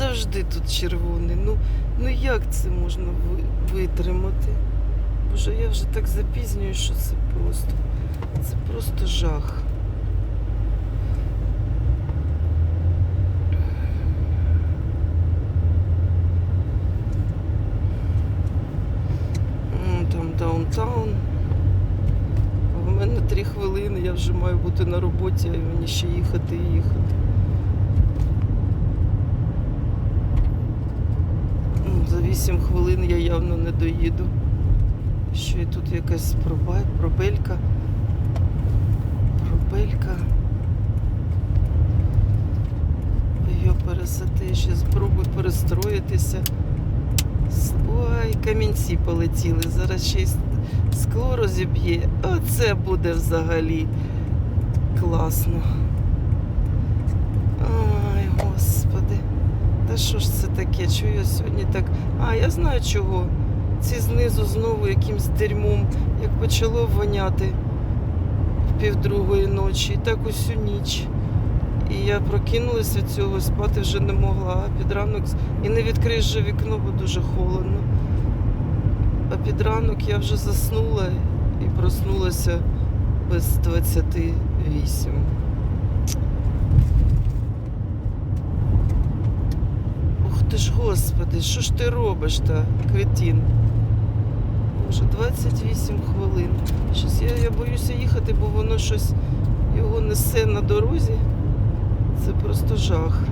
завжди тут червоний. Ну, ну як це можна витримати? Боже, я вже так запізнюю, що це просто. Це просто жах. Там даунтаун. А в мене три хвилини, я вже маю бути на роботі, а мені ще їхати і їхати. Ну, За 8 хвилин я явно не доїду. Ще й тут якась проба- пробелька. Пробелька. Його пересати, ще спробую перестроїтися. Ой, камінці полетіли. Зараз ще й скло розіб'є. Оце буде взагалі класно. Ай, господи. Та що ж це таке? Чого я сьогодні так. А, я знаю чого. Ці знизу знову якимсь дерьмом, як почало воняти в півдругої ночі, і так усю ніч. І я прокинулась від цього, спати вже не могла. А під ранок і не відкриєш же вікно, бо дуже холодно. А під ранок я вже заснула і проснулася без 28. Ух ти ж господи, що ж ти робиш та, кретін? Боже, 28 хвилин. Щось я, я боюся їхати, бо воно щось його несе на дорозі. Це просто жах.